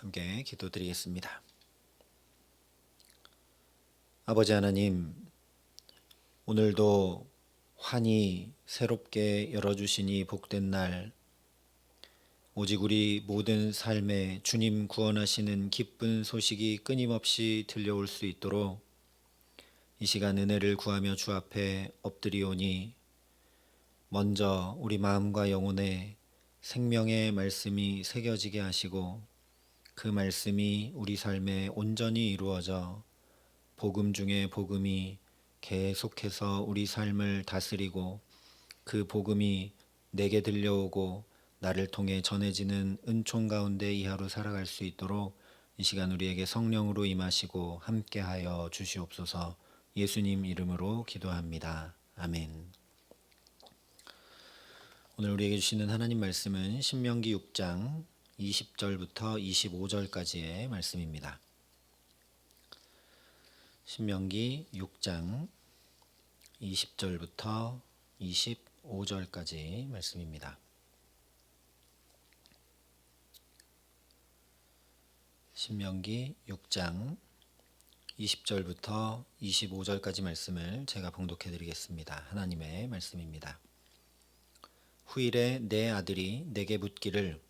함께 기도드리겠습니다. 아버지 하나님, 오늘도 환히 새롭게 열어주시니 복된 날, 오직 우리 모든 삶에 주님 구원하시는 기쁜 소식이 끊임없이 들려올 수 있도록 이 시간 은혜를 구하며 주 앞에 엎드리오니 먼저 우리 마음과 영혼에 생명의 말씀이 새겨지게 하시고 그 말씀이 우리 삶에 온전히 이루어져 복음 중에 복음이 계속해서 우리 삶을 다스리고 그 복음이 내게 들려오고 나를 통해 전해지는 은총 가운데 이 하루 살아갈 수 있도록 이 시간 우리에게 성령으로 임하시고 함께하여 주시옵소서 예수님 이름으로 기도합니다. 아멘. 오늘 우리에게 주시는 하나님 말씀은 신명기 6장 20절부터 25절까지의 말씀입니다. 신명기 6장 20절부터 25절까지 말씀입니다. 신명기 6장 20절부터 25절까지 말씀을 제가 봉독해 드리겠습니다. 하나님의 말씀입니다. 후일에 내 아들이 내게 묻기를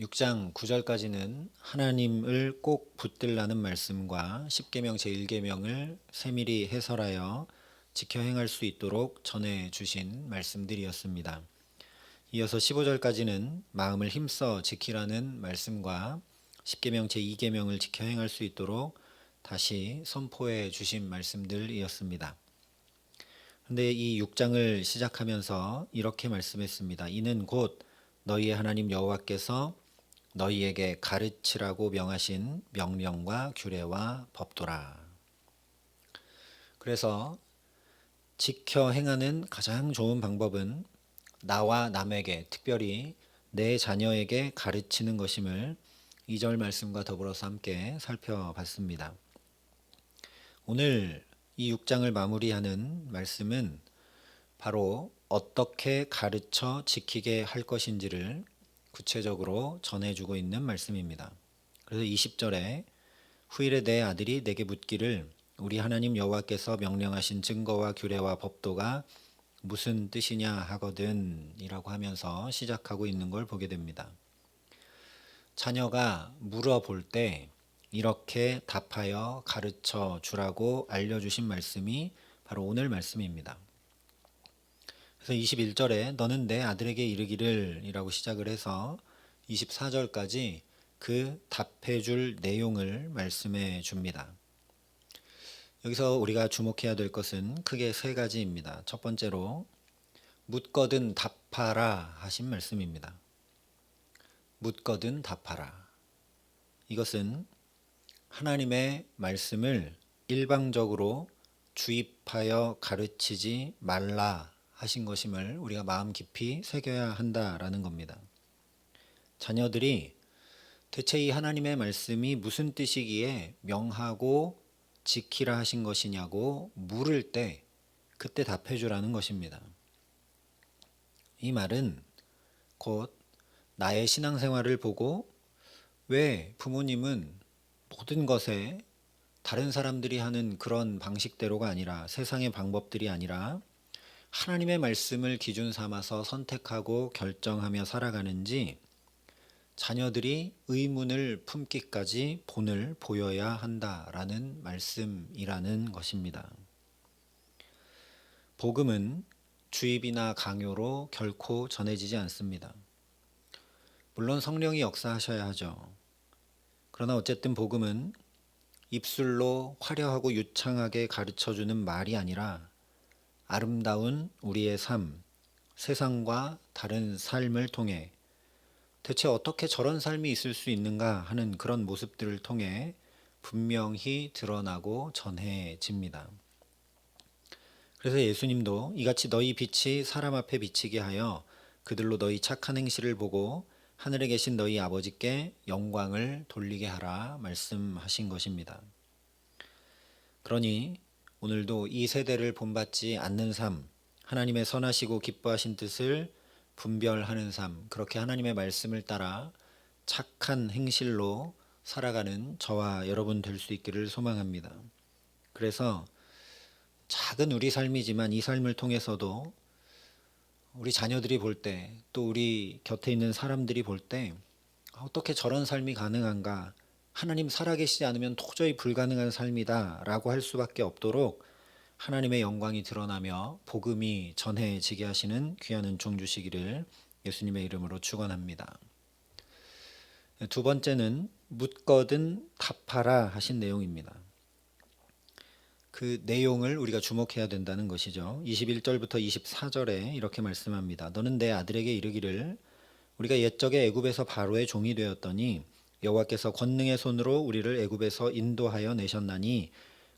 6장 9절까지는 하나님을 꼭 붙들라는 말씀과 10계명 제1계명을 세밀히 해설하여 지켜 행할 수 있도록 전해 주신 말씀들이었습니다. 이어서 15절까지는 마음을 힘써 지키라는 말씀과 10계명 제2계명을 지켜 행할 수 있도록 다시 선포해 주신 말씀들이었습니다. 근데 이 6장을 시작하면서 이렇게 말씀했습니다. 이는 곧 너희의 하나님 여호와께서 너희에게 가르치라고 명하신 명령과 규례와 법도라. 그래서 지켜 행하는 가장 좋은 방법은 나와 남에게 특별히 내 자녀에게 가르치는 것임을 2절 말씀과 더불어서 함께 살펴봤습니다. 오늘 이 6장을 마무리하는 말씀은 바로 어떻게 가르쳐 지키게 할 것인지를 구체적으로 전해주고 있는 말씀입니다. 그래서 20절에 후일에 내 아들이 내게 묻기를 우리 하나님 여호와께서 명령하신 증거와 규례와 법도가 무슨 뜻이냐 하거든이라고 하면서 시작하고 있는 걸 보게 됩니다. 자녀가 물어볼 때 이렇게 답하여 가르쳐 주라고 알려주신 말씀이 바로 오늘 말씀입니다. 그래서 21절에 너는 내 아들에게 이르기를 이라고 시작을 해서 24절까지 그 답해 줄 내용을 말씀해 줍니다. 여기서 우리가 주목해야 될 것은 크게 세 가지입니다. 첫 번째로 묻거든 답하라 하신 말씀입니다. 묻거든 답하라. 이것은 하나님의 말씀을 일방적으로 주입하여 가르치지 말라 하신 것임을 우리가 마음 깊이 새겨야 한다라는 겁니다. 자녀들이 대체 이 하나님의 말씀이 무슨 뜻이기에 명하고 지키라 하신 것이냐고 물을 때 그때 답해 주라는 것입니다. 이 말은 곧 나의 신앙생활을 보고 왜 부모님은 모든 것에 다른 사람들이 하는 그런 방식대로가 아니라 세상의 방법들이 아니라 하나님의 말씀을 기준 삼아서 선택하고 결정하며 살아가는지 자녀들이 의문을 품기까지 본을 보여야 한다라는 말씀이라는 것입니다. 복음은 주입이나 강요로 결코 전해지지 않습니다. 물론 성령이 역사하셔야 하죠. 그러나 어쨌든 복음은 입술로 화려하고 유창하게 가르쳐 주는 말이 아니라 아름다운 우리의 삶, 세상과 다른 삶을 통해 대체 어떻게 저런 삶이 있을 수 있는가 하는 그런 모습들을 통해 분명히 드러나고 전해집니다. 그래서 예수님도 이같이 너희 빛이 사람 앞에 비치게 하여 그들로 너희 착한 행실을 보고 하늘에 계신 너희 아버지께 영광을 돌리게 하라 말씀하신 것입니다. 그러니 오늘도 이 세대를 본받지 않는 삶, 하나님의 선하시고 기뻐하신 뜻을 분별하는 삶, 그렇게 하나님의 말씀을 따라 착한 행실로 살아가는 저와 여러분 될 수 있기를 소망합니다. 그래서 작은 우리 삶이지만 이 삶을 통해서도 우리 자녀들이 볼 때, 또 우리 곁에 있는 사람들이 볼 때, 어떻게 저런 삶이 가능한가? 하나님 살아계시지 않으면 도저히 불가능한 삶이다. 라고 할 수밖에 없도록 하나님의 영광이 드러나며 복음이 전해지게 하시는 귀한 은총 주시기를 예수님의 이름으로 축원합니다. 두 번째는 묻거든 답하라 하신 내용입니다. 그 내용을 우리가 주목해야 된다는 것이죠. 21절부터 24절에 이렇게 말씀합니다. 너는 내 아들에게 이르기를 우리가 옛적에 애굽에서 바로의 종이 되었더니 여호와께서 권능의 손으로 우리를 애굽에서 인도하여 내셨나니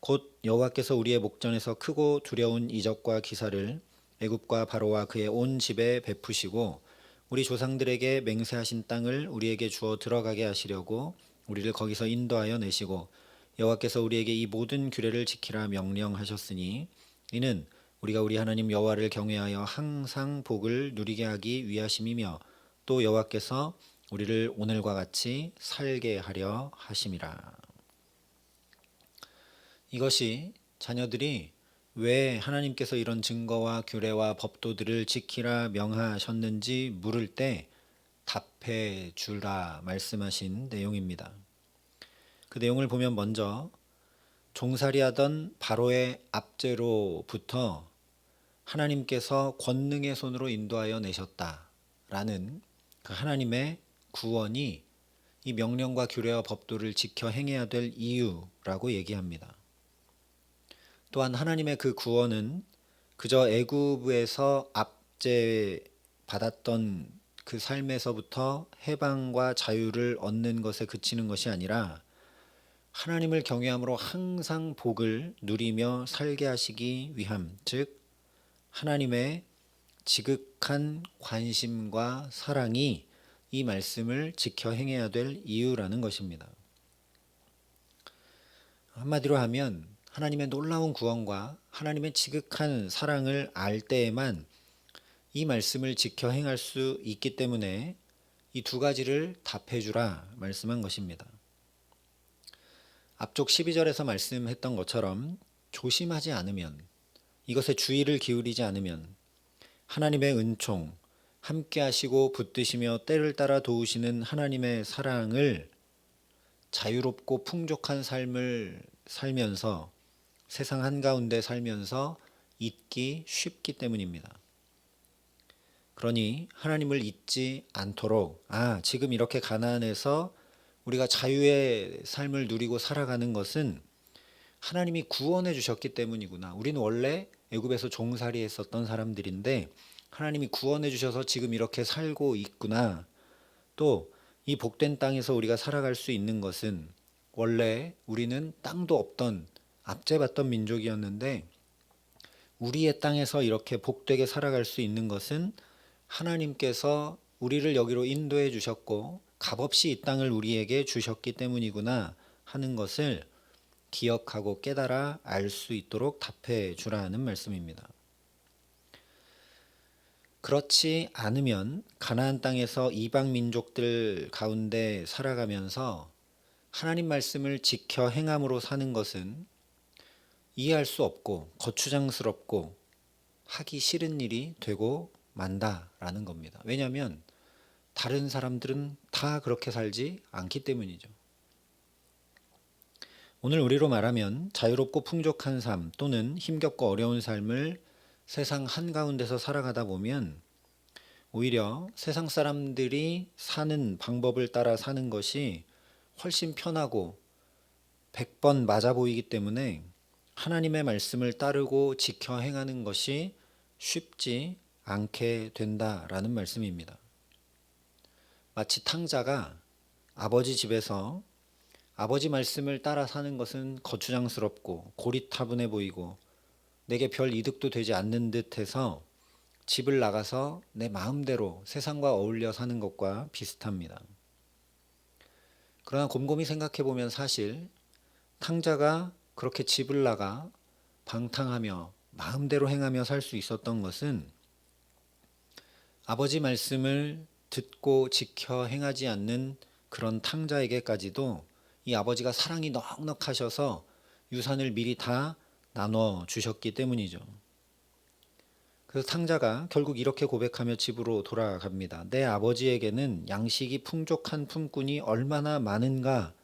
곧 여호와께서 우리의 목전에서 크고 두려운 이적과 기사를 애굽과 바로와 그의 온 집에 베푸시고 우리 조상들에게 맹세하신 땅을 우리에게 주어 들어가게 하시려고 우리를 거기서 인도하여 내시고 여호와께서 우리에게 이 모든 규례를 지키라 명령하셨으니 이는 우리가 우리 하나님 여호와를 경외하여 항상 복을 누리게 하기 위하심이며 또 여호와께서 우리를 오늘과 같이 살게 하려 하심이라. 이것이 자녀들이 왜 하나님께서 이런 증거와 규례와 법도들을 지키라 명하셨는지 물을 때 답해 주라 말씀하신 내용입니다. 그 내용을 보면 먼저 종살이하던 바로의 압제로부터 하나님께서 권능의 손으로 인도하여 내셨다라는 그 하나님의 구원이 이 명령과 규례와 법도를 지켜 행해야 될 이유라고 얘기합니다. 또한 하나님의 그 구원은 그저 애굽에서 압제 받았던 그 삶에서부터 해방과 자유를 얻는 것에 그치는 것이 아니라 하나님을 경외함으로 항상 복을 누리며 살게 하시기 위함, 즉 하나님의 지극한 관심과 사랑이 이 말씀을 지켜 행해야 될 이유라는 것입니다. 한마디로 하면 하나님의 놀라운 구원과 하나님의 지극한 사랑을 알 때에만 이 말씀을 지켜 행할 수 있기 때문에 이 두 가지를 답해 주라 말씀한 것입니다. 앞쪽 12절에서 말씀했던 것처럼 조심하지 않으면 이것에 주의를 기울이지 않으면 하나님의 은총 함께 하시고 붙드시며 때를 따라 도우시는 하나님의 사랑을 자유롭고 풍족한 삶을 살면서 세상 한가운데 살면서 잊기 쉽기 때문입니다. 그러니 하나님을 잊지 않도록 아, 지금 이렇게 가난해서 우리가 자유의 삶을 누리고 살아가는 것은 하나님이 구원해 주셨기 때문이구나. 우리는 원래 애굽에서 종살이 했었던 사람들인데 하나님이 구원해 주셔서 지금 이렇게 살고 있구나. 또 이 복된 땅에서 우리가 살아갈 수 있는 것은 원래 우리는 땅도 없던 압제받던 민족이었는데 우리의 땅에서 이렇게 복되게 살아갈 수 있는 것은 하나님께서 우리를 여기로 인도해 주셨고 값없이 이 땅을 우리에게 주셨기 때문이구나 하는 것을 기억하고 깨달아 알 수 있도록 답해 주라는 말씀입니다. 그렇지 않으면 가나안 땅에서 이방 민족들 가운데 살아가면서 하나님 말씀을 지켜 행함으로 사는 것은 이해할 수 없고 거추장스럽고 하기 싫은 일이 되고 만다라는 겁니다. 왜냐하면 다른 사람들은 다다 그렇게 살지 않기 때문이죠. 오늘 우리로 말하면 자유롭고 풍족한 삶 또는 힘겹고 어려운 삶을 세상 한가운데서 살아가다 보면 오히려 세상 사람들이 사는 방법을 따라 사는 것이 훨씬 편하고 100번 맞아 보이기 때문에 하나님의 말씀을 따르고 지켜 행하는 것이 쉽지 않게 된다라는 말씀입니다. 마치 탕자가 아버지 집에서 아버지 말씀을 따라 사는 것은 거추장스럽고 고리타분해 보이고 내게 별 이득도 되지 않는 듯해서 집을 나가서 내 마음대로 세상과 어울려 사는 것과 비슷합니다. 그러나 곰곰이 생각해 보면 사실 탕자가 그렇게 집을 나가 방탕하며 마음대로 행하며 살 수 있었던 것은 아버지 말씀을 듣고 지켜 행하지 않는 그런 탕자에게까지도 이 아버지가 사랑이 넉넉하셔서 유산을 미리 다 나눠 주셨기 때문이죠. 그래서 탕자가 결국 이렇게 고백하며 집으로 돌아갑니다. 내 아버지에게는 양식이 풍족한 품꾼이 얼마나 많은가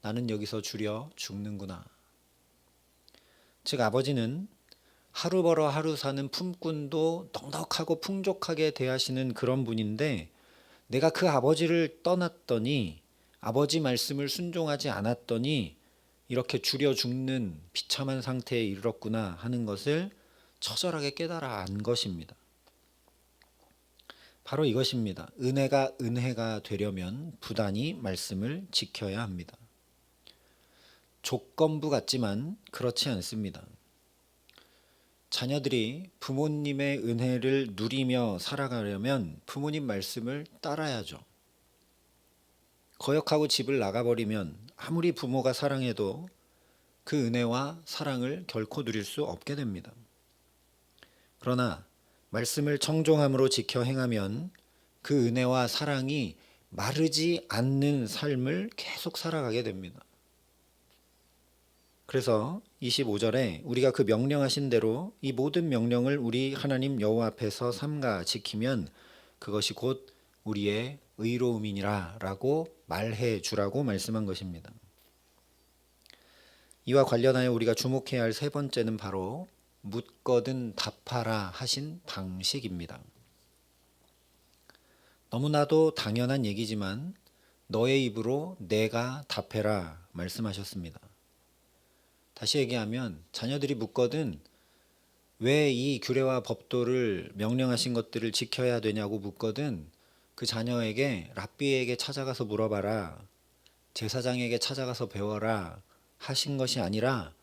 나는 여기서 줄여 죽는구나. 즉 아버지는 하루 벌어 하루 사는 품꾼도 넉넉하고 풍족하게 대하시는 그런 분인데 내가 그 아버지를 떠났더니 아버지 말씀을 순종하지 않았더니 이렇게 줄여 죽는 비참한 상태에 이르렀구나 하는 것을 처절하게 깨달아 안 것입니다. 바로 이것입니다. 은혜가 은혜가 되려면 부단히 말씀을 지켜야 합니다. 조건부 같지만 그렇지 않습니다. 자녀들이 부모님의 은혜를 누리며 살아가려면 부모님 말씀을 따라야죠. 거역하고 집을 나가버리면 아무리 부모가 사랑해도 그 은혜와 사랑을 결코 누릴 수 없게 됩니다. 그러나 말씀을 청종함으로 지켜 행하면 그 은혜와 사랑이 마르지 않는 삶을 계속 살아가게 됩니다. 그래서 25절에 우리가 그 명령하신 대로 이 모든 명령을 우리 하나님 여호와 앞에서 삼가 지키면 그것이 곧 우리의 의로움이니라라고 말해 주라고 말씀한 것입니다. 이와 관련하여 우리가 주목해야 할 세 번째는 바로 묻거든 답하라 하신 방식입니다. 너무나도 당연한 얘기지만 너의 입으로 내가 답해라 말씀하셨습니다. 다시 얘기하면 자녀들이 묻거든 왜 이 규례와 법도를 명령하신 것들을 지켜야 되냐고 묻거든 그 자녀에게 랍비에게 찾아가서 물어봐라 제사장에게 찾아가서 배워라 하신 것이 아니라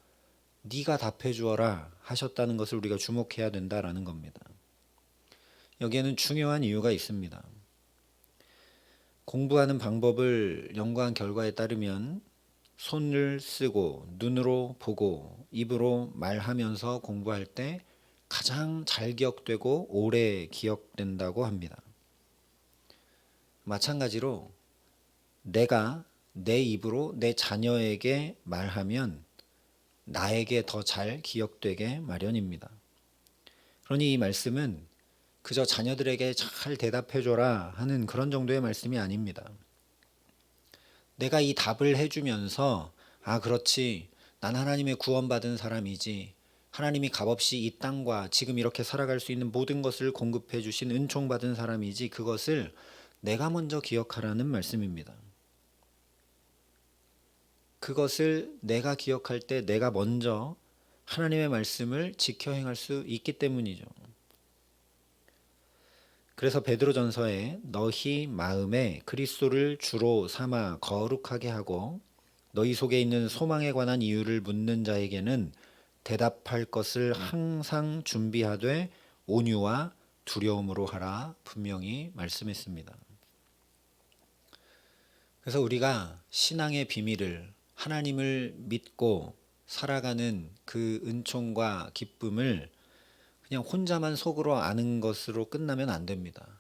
네가 답해 주어라 하셨다는 것을 우리가 주목해야 된다라는 겁니다. 여기에는 중요한 이유가 있습니다. 공부하는 방법을 연구한 결과에 따르면 손을 쓰고 눈으로 보고 입으로 말하면서 공부할 때 가장 잘 기억되고 오래 기억된다고 합니다. 마찬가지로 내가 내 입으로 내 자녀에게 말하면 나에게 더 잘 기억되게 마련입니다. 그러니 이 말씀은 그저 자녀들에게 잘 대답해줘라 하는 그런 정도의 말씀이 아닙니다. 내가 이 답을 해주면서 아 그렇지 난 하나님의 구원받은 사람이지 하나님이 값없이 이 땅과 지금 이렇게 살아갈 수 있는 모든 것을 공급해 주신 은총받은 사람이지 그것을 내가 먼저 기억하라는 말씀입니다. 그것을 내가 기억할 때 내가 먼저 하나님의 말씀을 지켜 행할 수 있기 때문이죠. 그래서 베드로전서에 너희 마음에 그리스도를 주로 삼아 거룩하게 하고 너희 속에 있는 소망에 관한 이유를 묻는 자에게는 대답할 것을 항상 준비하되 온유와 두려움으로 하라 분명히 말씀했습니다. 그래서 우리가 신앙의 비밀을 하나님을 믿고 살아가는 그 은총과 기쁨을 그냥 혼자만 속으로 아는 것으로 끝나면 안 됩니다.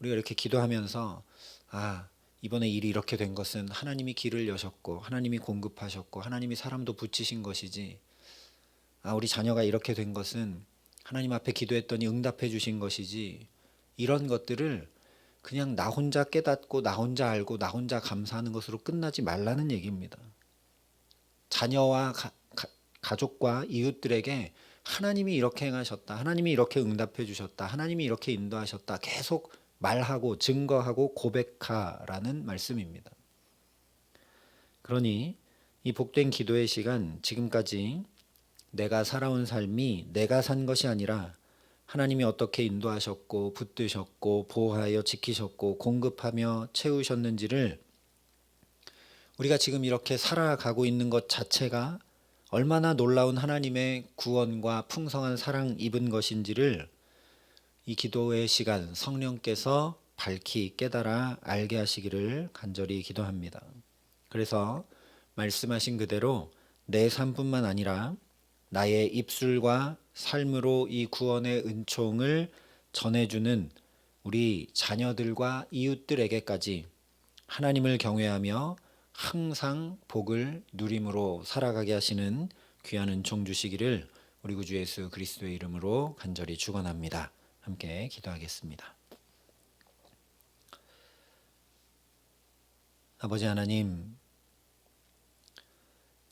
우리가 이렇게 기도하면서 아 이번에 일이 이렇게 된 것은 하나님이 길을 여셨고 하나님이 공급하셨고 하나님이 사람도 붙이신 것이지 아 우리 자녀가 이렇게 된 것은 하나님 앞에 기도했더니 응답해 주신 것이지 이런 것들을 그냥 나 혼자 깨닫고 나 혼자 알고 나 혼자 감사하는 것으로 끝나지 말라는 얘기입니다. 자녀와 가, 가, 가 족과 이웃들에게 하나님이 이렇게 행하셨다. 하나님이 이렇게 응답해 주셨다. 하나님이 이렇게 인도하셨다. 계속 말하고 증거하고 고백하라는 말씀입니다. 그러니 이 복된 기도의 시간 지금까지 내가 살아온 삶이 내가 산 것이 아니라 하나님이 어떻게 인도하셨고 붙드셨고 보호하여 지키셨고 공급하며 채우셨는지를 우리가 지금 이렇게 살아가고 있는 것 자체가 얼마나 놀라운 하나님의 구원과 풍성한 사랑 입은 것인지를 이 기도의 시간 성령께서 밝히 깨달아 알게 하시기를 간절히 기도합니다. 그래서 말씀하신 그대로 내 삶뿐만 아니라 나의 입술과 삶으로 이 구원의 은총을 전해주는 우리 자녀들과 이웃들에게까지 하나님을 경외하며 항상 복을 누림으로 살아가게 하시는 귀한 은총 주시기를 우리 구주 예수 그리스도의 이름으로 간절히 축원합니다. 함께 기도하겠습니다. 아버지 하나님,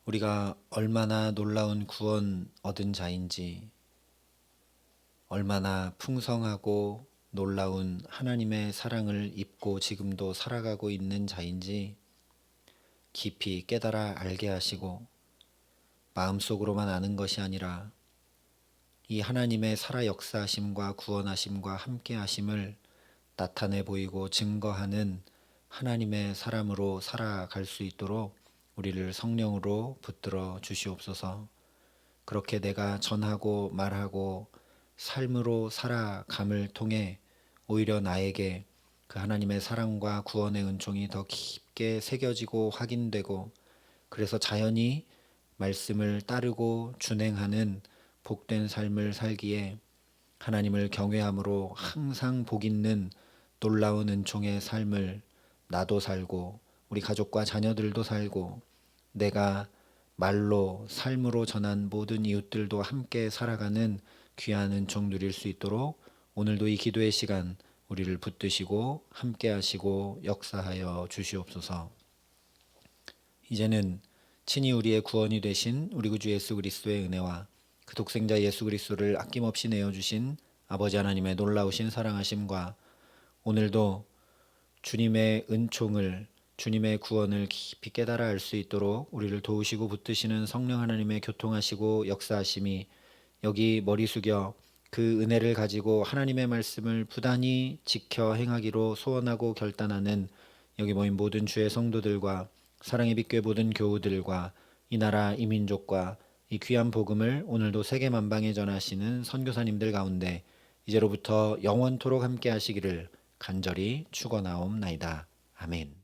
우리가 얼마나 놀라운 구원 얻은 자인지, 얼마나 풍성하고 놀라운 하나님의 사랑을 입고 지금도 살아가고 있는 자인지 깊이 깨달아 알게 하시고 마음속으로만 아는 것이 아니라 이 하나님의 살아 역사하심과 구원하심과 함께 하심을 나타내 보이고 증거하는 하나님의 사람으로 살아갈 수 있도록 우리를 성령으로 붙들어 주시옵소서. 그렇게 내가 전하고 말하고 삶으로 살아감을 통해 오히려 나에게 그 하나님의 사랑과 구원의 은총이 더 깊게 새겨지고 확인되고 그래서 자연히 말씀을 따르고 준행하는 복된 삶을 살기에 하나님을 경외함으로 항상 복 있는 놀라운 은총의 삶을 나도 살고 우리 가족과 자녀들도 살고 내가 말로 삶으로 전한 모든 이웃들도 함께 살아가는 귀한 은총 누릴 수 있도록 오늘도 이 기도의 시간 우리를 붙드시고 함께 하시고 역사하여 주시옵소서. 이제는 친히 우리의 구원이 되신 우리 구주 예수 그리스도의 은혜와 그 독생자 예수 그리스도를 아낌없이 내어 주신 아버지 하나님의 놀라우신 사랑하심과 오늘도 주님의 은총을 주님의 구원을 깊이 깨달아 알 수 있도록 우리를 도우시고 붙드시는 성령 하나님의 교통하시고 역사하심이 여기 머리 숙여 그 은혜를 가지고 하나님의 말씀을 부단히 지켜 행하기로 소원하고 결단하는 여기 모인 모든 주의 성도들과 사랑의 빛교회 모든 교우들과 이 나라 이 민족과 이 귀한 복음을 오늘도 세계 만방에 전하시는 선교사님들 가운데 이제로부터 영원토록 함께 하시기를 간절히 축원하옵나이다. 아멘.